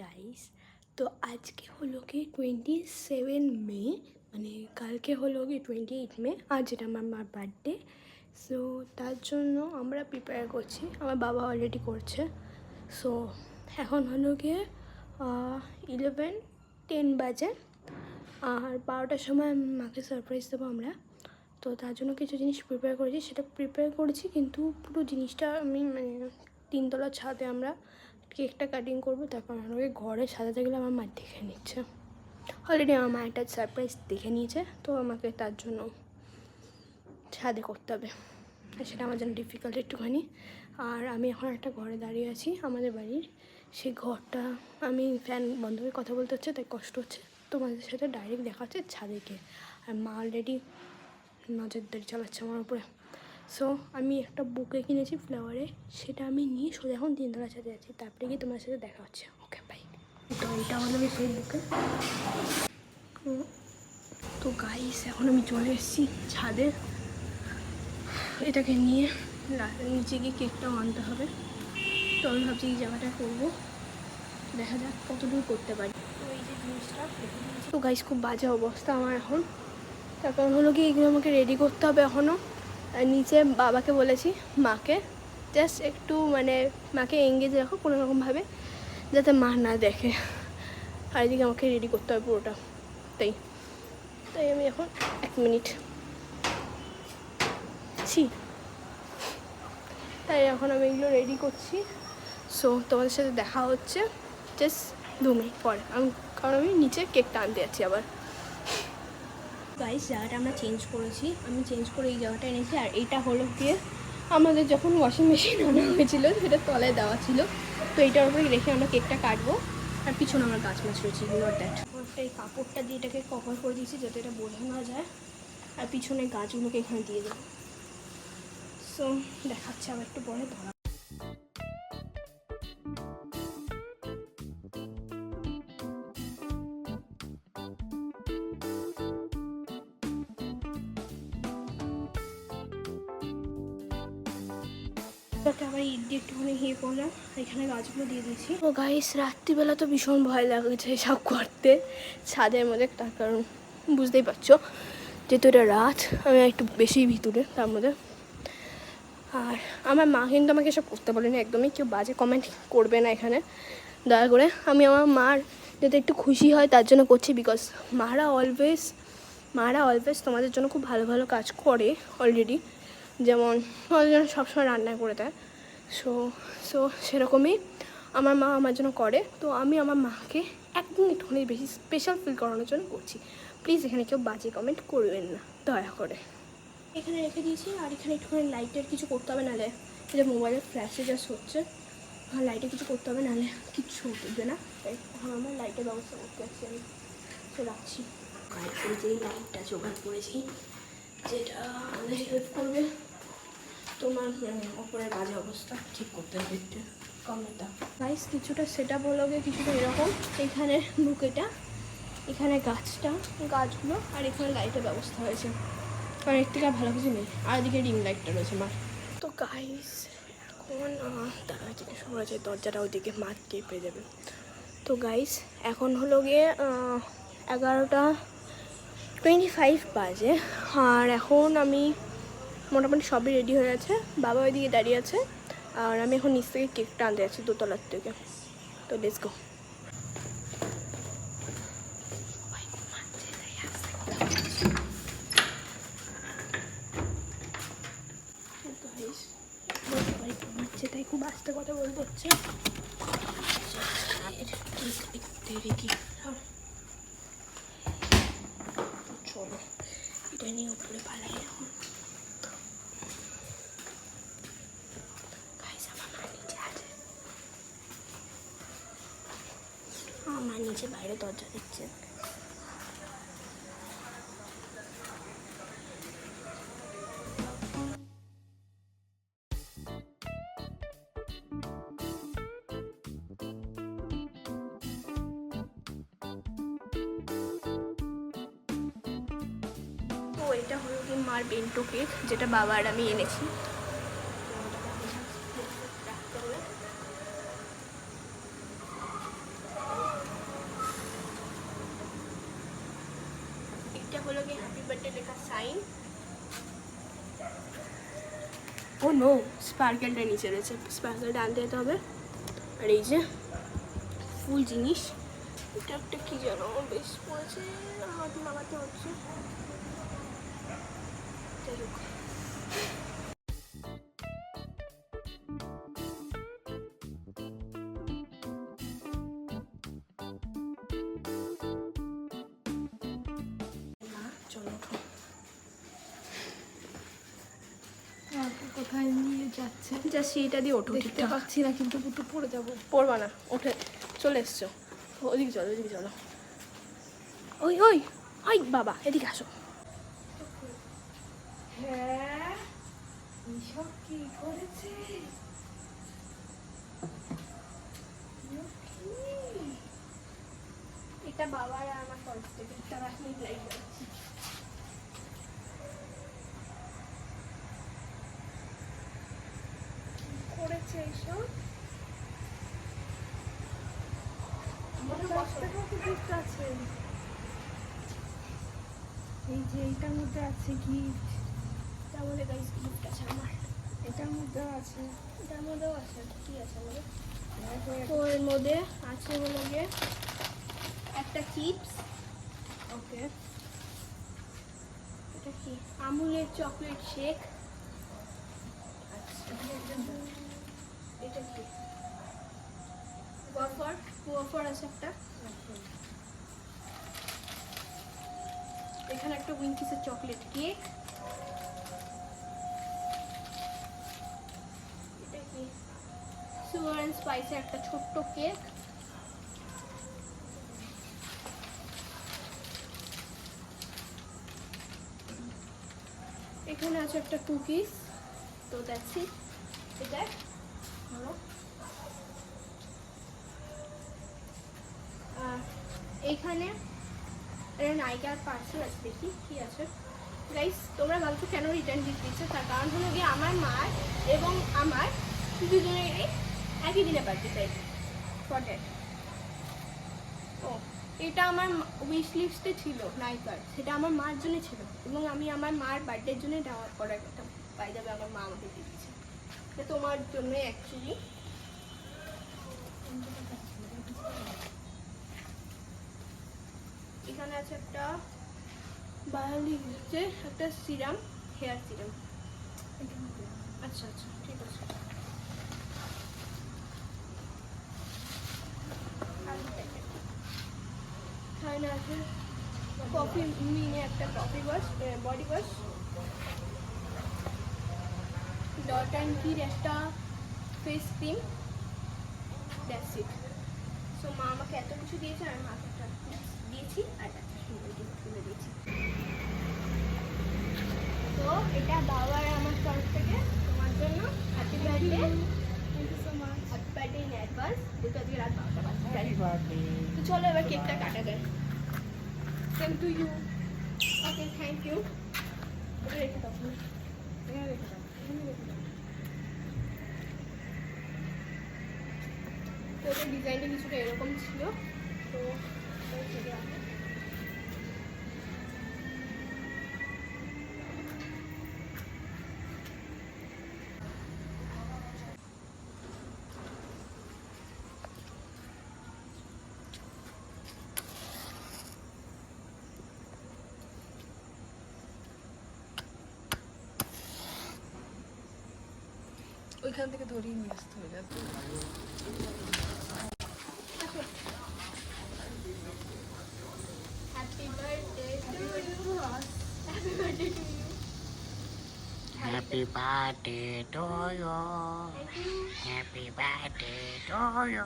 Guys তো আজকে হলো কি টোয়েন্টি সেভেন মে মানে কালকে হলো কি টোয়েন্টি এইট মে আর যেটা আমার মার বার্থডে সো তার জন্য আমরা প্রিপেয়ার করছি। আমার বাবা অলরেডি করছে। সো এখন হলো গিয়ে ইলেভেন টেন বাজে। আর বারোটার সময় মাকে সারপ্রাইজ দেবো আমরা। তো তার জন্য কিছু জিনিস প্রিপেয়ার করেছি। সেটা প্রিপেয়ার করেছি, কিন্তু পুরো জিনিসটা আমি মানে তিনতলা ছাদে আমরা কেকটা কাটিং করব, তারপর আমাকে ঘরে সাজাতে গেলে আমার মা দেখে নিচ্ছে। অলরেডি আমার মা একটা সারপ্রাইজ দেখে নিয়েছে, তো আমাকে তার জন্য ছাদে করতে হবে। আর সেটা আমার জন্য ডিফিকাল্ট একটুখানি। আর আমি এখন একটা ঘরে দাঁড়িয়ে আছি, আমাদের বাড়ির সেই ঘরটা। আমি ফ্যান বন্ধ করে কথা বলতে হচ্ছে, তাই কষ্ট হচ্ছে। তোমাদের সাথে ডাইরেক্ট দেখা হচ্ছে আর মা অলরেডি নজরদারি চালাচ্ছে আমার উপরে। সো আমি একটা বুকে কিনেছি ফ্লাওয়ারে সেটা আমি নিয়ে সোজা এখন তিনতলা ছাদে আছি তারপরে গিয়ে তোমার সাথে দেখা হচ্ছে। ওকে বাই তো এটা হলো আমি সেই বুকে। তো গাইস এখন আমি চলে এসেছি ছাদে। এটাকে নিয়ে নিচে গিয়ে কেকটাও আনতে হবে। তো আমি ভাবছি এই জায়গাটা করব। দেখা যাক কতদূর করতে পারি। তো এই যে জিনিসটা, তো গাইস খুব বাজে অবস্থা আমার এখন। তার কারণ হলো কি এগুলো আমাকে রেডি করতে হবে এখনও নিচে বাবাকে বলেছি, মাকে জাস্ট একটু মানে মাকে এঙ্গেজ রাখো কোনো রকমভাবে যাতে মা না দেখে। আর এদিকে আমাকে রেডি করতে হবে পুরোটা। তাই তাই আমি এখন এক মিনিট ছি। তাই এখন আমি এগুলো রেডি করছি। সো তোমাদের সাথে দেখা হচ্ছে জাস্ট দু মিনিট পরে। আমি, কারণ আমি নিচে কেকটা আনতে যাচ্ছি আবার। গাইস জায়গাটা আমরা চেঞ্জ করেছি। আমি চেঞ্জ করে এই জায়গাটা এনেছি, আর এইটা হলো গিয়ে আমাদের যখন ওয়াশিং মেশিন আনা হয়েছিল, সেটা তলায় দেওয়া ছিল। তো এইটার উপরে রেখে আমরা কেকটা কাটবো। আর পিছনে আমার গাছ মাছ রয়েছে ইগনোর দ্যাট এই কাপড়টা দিয়ে এটাকে কভার করে দিয়েছি, যাতে এটা বোঝা না যায়। আর পিছনে গাছগুলোকে এখানে দিয়ে দেবো। সো দেখাচ্ছে আবার একটু পরে, ধরা করলাম এখানে গাছগুলো দিয়ে দিয়েছি। ও গাইস রাত্রিবেলা তো ভীষণ ভয় লাগছে সব করতে। ছাদের মধ্যে তার কারণ, বুঝতেই পারছ যেহেতু এটা রাত, আমি একটু বেশি ভিতরে, তার মধ্যে। আর আমার মা কিন্তু আমাকে এসব করতে বলেনি একদমই, কেউ বাজে কমেন্ট করবে না এখানে। দয়া করে, আমি আমার মার যাতে একটু খুশি হয়, তার জন্য করছি বিকজ মারা অলওয়েজ মারা অলওয়েজ তোমাদের জন্য খুব ভালো ভালো কাজ করে অলরেডি যেমন আমাদের জন্য সবসময় রান্না করে দেয়। সো সো সেরকমই আমার মা আমার জন্য করে। তো আমি আমার মাকে একদম একটুখানি বেশি স্পেশাল ফিল করানোর জন্য করছি। প্লিজ এখানে কেউ বাজে কমেন্ট করবেন না, দয়া করে। এখানে রেখে দিয়েছি, আর এখানে একটুখানি লাইটের কিছু করতে হবে নাহলে। এটা মোবাইলের ফ্ল্যাশে জাস্ট হচ্ছে। আর লাইটে কিছু করতে হবে নাহলে কিচ্ছু উঠবে না। এখন আমার লাইটের ব্যবস্থা করতে যাচ্ছি আমি। তো রাখছি। যে লাইটটা জোগাড় করেছি, যেটা আমাদের হেল্প করবে। তোমার ওপরের বাজে অবস্থা ঠিক করতে হবে একটু। কমেটা। গাইস কিছুটা সেটা বলবে কিছুটা এরকম। এখানে বুকেটা এখানে গাছটা গাছগুলো আর এখানে লাইটের ব্যবস্থা হয়েছে। কারণ এর থেকে আর ভালো কিছু নেই। আর এদিকে রিং লাইটটা রয়েছে মার। তো গাইস এখন আহ, দাঁড়া জিজ্ঞেস করা যায় দরজাটা ওইদিকে মার টেপে যাবে। তো গাইস এখন হলো গিয়ে এগারোটা টোয়েন্টি ফাইভ বাজে। আর এখন আমি মোটামুটি সবই রেডি হয়ে আছে। বাবা ওইদিকে দাঁড়িয়ে আছে। আর আমি এখন নিচ থেকে কেকটা আনতে যাচ্ছি দোতলার থেকে। তো লেটস গো তাই খুব আস্তে কথা বলতে হচ্ছে দেখি চলো এটা নিয়ে উপরে পালাই এখন Guys, আমার মা নিচে আছে নিচে বাইরে দরজা দিচ্ছে। এটা হলো কি মার বেন্টো কেক যেটা বাবা আর আমি এনেছি রাখতে হবে হলো কি হ্যাপি বার্থডে লেখা সাইন ও নো স্পার্কেলটা নিচে রয়েছে। স্পার্কেলটা আনতে যেতে হবে। আর এই যে ফুল জিনিস, এটা একটা কি যেন বেশ পড়েছে হাত লাগাতে হচ্ছে। এটা দিয়ে ওঠো দেখতে পাচ্ছি না কিন্তু দুটো পড়ে যাব। পড়বা না উঠে চলে এসছো। ওদিকে চলো ওদিকে চলো। ওই ওই ওই বাবা এদিকে আসো। হ্যাঁ কি করেছে? এটা বাবার আমার কলেজ থেকে। একটা রাখনি লাইভ যাচ্ছি করেছে এইসব মনে দশটা বসো। কত গিফট আছে এই যে এইটার মধ্যে আছে গিফট মধ্যে গাইস গিফট আছে আমার। এটার মধ্যে আছে। এটার মধ্যেও আছে। কি আছে আমাদের? তো এর মধ্যে আছে হলো গিয়ে একটা চিপস ওকে। এটা কি? আমুলের চকলেট শেক এখানে একটা উইঙ্কিসের চকলেট কেক। এটা সুগার অ্যান্ড স্পাইসের একটা ছোট্ট কেক। এখানে আছে একটা কুকিজ। তো ইট এটা ধরো। এইখানে এটা নাইকার পার্সেল আছে, দেখি কি আছে। গাইস তোমরা ভাবছ কেন রিটার্ন গিফট দিচ্ছে? তার কারণ হলো গিয়ে আমার মার এবং আমার দুজনেরই একই দিনে বার্থডে তাই। ফর ও, এটা আমার উইশ লিস্টে ছিল নাইকার সেটা আমার মার জন্য ছিল এবং আমি আমার মার বার্থডের জন্য এটা অর্ডার করতাম। যাবে আমার মা আমাকে দিয়ে দিচ্ছে এটা তোমার জন্য অ্যাকচুয়ালি এখানে আছে একটা বায়ালি হচ্ছে একটা সিরাম হেয়ার সিরাম আচ্ছা আচ্ছা ঠিক আছে। এখানে আছে কফি মিনে একটা coffee wash body wash dot and কির একটা face cream that's it so মা আমাকে এত কিছু দিয়েছে আর মাকে একটা দিয়েছি আর একটা সুন্দর gift তুলে দিয়েছি। তো এটা বাবার আমার তরফ থেকে তোমার জন্য। Happy birthday happy birthday in advance দুটো আজকে রাত বারোটা বাজছে তো চলো এবার কেকটা কাটা যায় same to you okay thank you রেখে দাও রেখে দাও রেখে দাও তো ওটার ডিজাইনটা কিছুটা এরকম ছিল তো ওইখান থেকে ধরিয়ে নিয়ে আসতে হবে যাতে Happy birthday to you. Happy birthday to you. Happy birthday to you. Thank you. Happy birthday to you.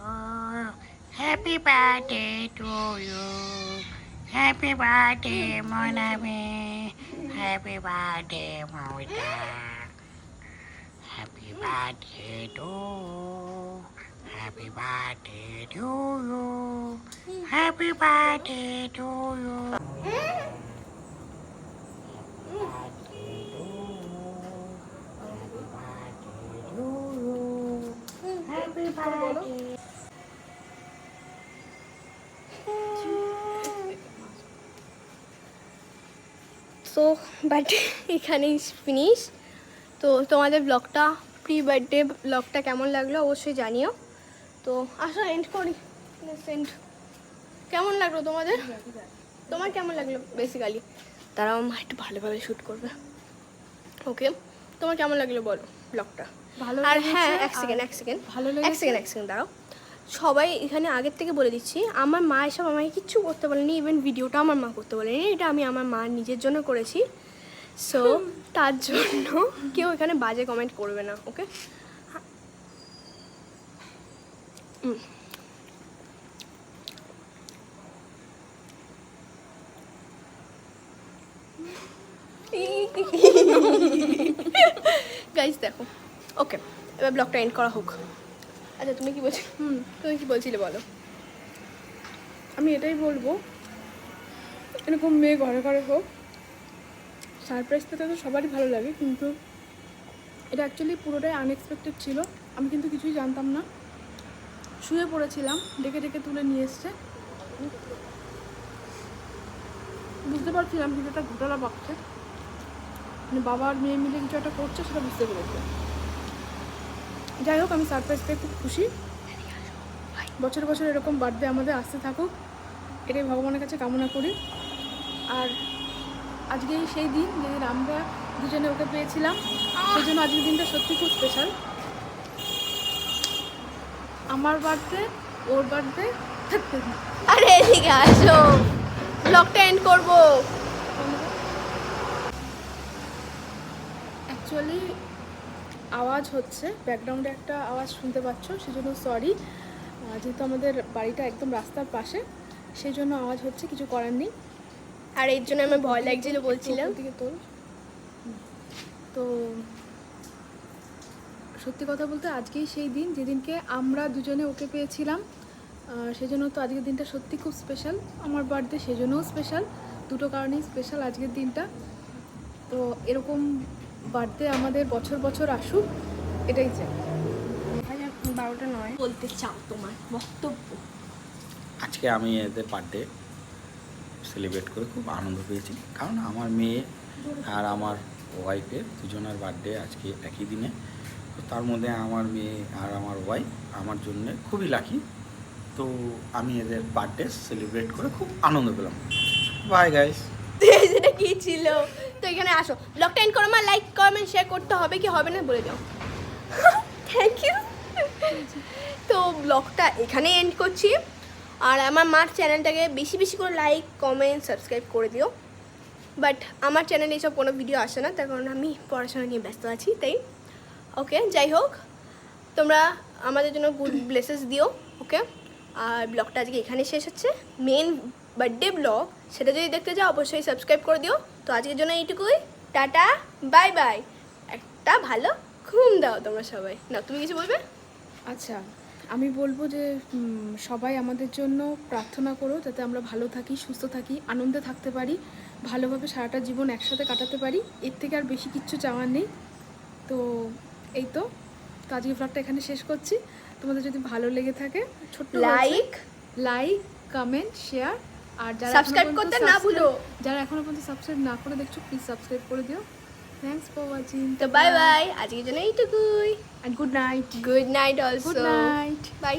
Happy birthday to you. Happy birthday, mon ami. Happy birthday, Mawita. Happy birthday to you. Happy birthday to you. Happy birthday to you. Happy birthday you. Happy birthday to you. তো তোমাদের ব্লগটা pre birthday ব্লগটা কেমন লাগল অবশ্যই জানিও। তো আসো এন্ড করি। সেন্ড কেমন লাগল তোমাদের? তোমার কেমন লাগল বেসিক্যালি তারাও মা একটু ভালোভাবে শ্যুট করবে। ওকে তোমার কেমন লাগল বলো ব্লগটা ভালো আর হ্যাঁ এক সেকেন্ড এক সেকেন্ড ভালো এক সেকেন্ড এক সেকেন্ড দাঁড়াও। সবাই এখানে আগের থেকে বলে দিচ্ছি আমার মা এসব আমাকে কিচ্ছু করতে বলেনি ইভেন ভিডিওটা আমার মা করতে বলেনি এটা আমি আমার মা নিজের জন্য করেছি। সো তার জন্য কেউ এখানে বাজে কমেন্ট করবে না ওকে গাইজ দেখো ওকে এবার ব্লগটা এন্ড করা হোক। আচ্ছা তুমি কি বলছো হুম, তুমি কি বলছিলে বলো? আমি এটাই বলব, এরকম মেয়ে ঘরে ঘরে হোক সারপ্রাইজ পেতে তো সবারই ভালো লাগে, কিন্তু এটা অ্যাকচুয়ালি পুরোটাই আনএক্সপেক্টেড ছিল। আমি কিন্তু কিছুই জানতাম না। শুয়ে পড়েছিলাম, ডেকে ডেকে তুলে নিয়ে এসছে। বুঝতে পারছিলাম কিন্তু একটা ঘোটালা পাচ্ছে মানে বাবা আর মেয়ে মিলে কিছু একটা করছে, সেটা বুঝতে পেরেছে। যাই হোক, আমি সারপ্রাইজ পেয়ে খুব খুশি। বছর বছর এরকম বার্থডে আমাদের আসতে থাকুক। এটাই ভগবানের কাছে কামনা করি। আর আজকেই সেই দিন যেদিন আমরা দুজনে ওকে পেয়েছিলাম সেই জন্য আজকের দিনটা সত্যি খুব স্পেশাল আমার বার্থডে ওর বার্থডে আরে এদিকে আসো। ব্লগটা এন্ড করব। অ্যাকচুয়ালি আওয়াজ হচ্ছে ব্যাকগ্রাউন্ডে একটা আওয়াজ শুনতে পাচ্ছ সেজন্য সরি যেহেতু আমাদের বাড়িটা একদম রাস্তার পাশে সেই জন্য আওয়াজ হচ্ছে কিছু করার নেই। আর এর জন্য আমার ভয় লাগছিল বলছিলাম। তো সত্যি কথা বলতে আজকেই সেই দিন যেদিনকে আমরা দুজনে ওকে পেয়েছিলাম। সেজন্য তো আজকের দিনটা সত্যি খুব স্পেশাল আমার বার্থডে সেজন্যও স্পেশাল দুটো কারণেই স্পেশাল আজকের দিনটা। তো এরকম বার্থডে আমাদের বছর বছর আসুক এটাই চাই। বারোটা নয়। বলতে চাও তোমার বক্তব্য। আজকে আমি এদের বার্থডে সেলিব্রেট করে খুব আনন্দ পেয়েছি। কারণ আমার মেয়ে আর আমার ওয়াইফের দুজনের বার্থডে আজকে একই দিনে। তো তার মধ্যে আমার মেয়ে আর আমার ওয়াইফ আমার জন্য খুবই লাকি তো আমি এদের বার্থডে সেলিব্রেট করে খুব আনন্দ পেলাম। বাই গাইস সেটা কি ছিল? তো এখানে আসো। ব্লগটা এন্ড করো আমার লাইক কমেন্ট শেয়ার করতে হবে কি হবে না বলে যাও থ্যাংক ইউ তো ব্লগটা এখানে এন্ড করছি। আর আমার মার চ্যানেলটাকে বেশি বেশি করে লাইক কমেন্ট সাবস্ক্রাইব করে দিও। বাট আমার চ্যানেলে এসব কোনো ভিডিও আসে না, তার কারণ আমি পড়াশোনা নিয়ে ব্যস্ত আছি, তাই? ওকে যাই হোক, তোমরা আমাদের জন্য গুড ব্লেসেস দিও ওকে আর ব্লগটা আজকে এখানে শেষ হচ্ছে। মেন বার্থডে ব্লগ সেটা যদি দেখতে চাও, অবশ্যই সাবস্ক্রাইব করে দিও। তো আজকের জন্য এইটুকুই। টাটা বাই বাই একটা ভালো ঘুম দাও তোমরা সবাই। না তুমি কিছু বলবে? আচ্ছা। আমি বলব যে সবাই আমাদের জন্য প্রার্থনা করো যাতে আমরা ভালো থাকি সুস্থ থাকি আনন্দে থাকতে পারি ভালোভাবে সারাটা জীবন একসাথে কাটাতে পারি। এর থেকে আর বেশি কিচ্ছু চাওয়ার নেই। তো এই তো। তো আজকে ব্লগটা এখানে শেষ করছি। তোমাদের যদি ভালো লেগে থাকে ছোট্ট লাইক লাইক কমেন্ট শেয়ার আর যারা পর্যন্ত করতে না ভুলো। যারা এখনও পর্যন্ত সাবস্ক্রাইব না করে দেখছ প্লিজ সাবস্ক্রাইব করে দিও। থ্যাংকস ফর ওয়াচিং তো বাই বাই আজকের জন্য এইটুকুই and good night good night also good night bye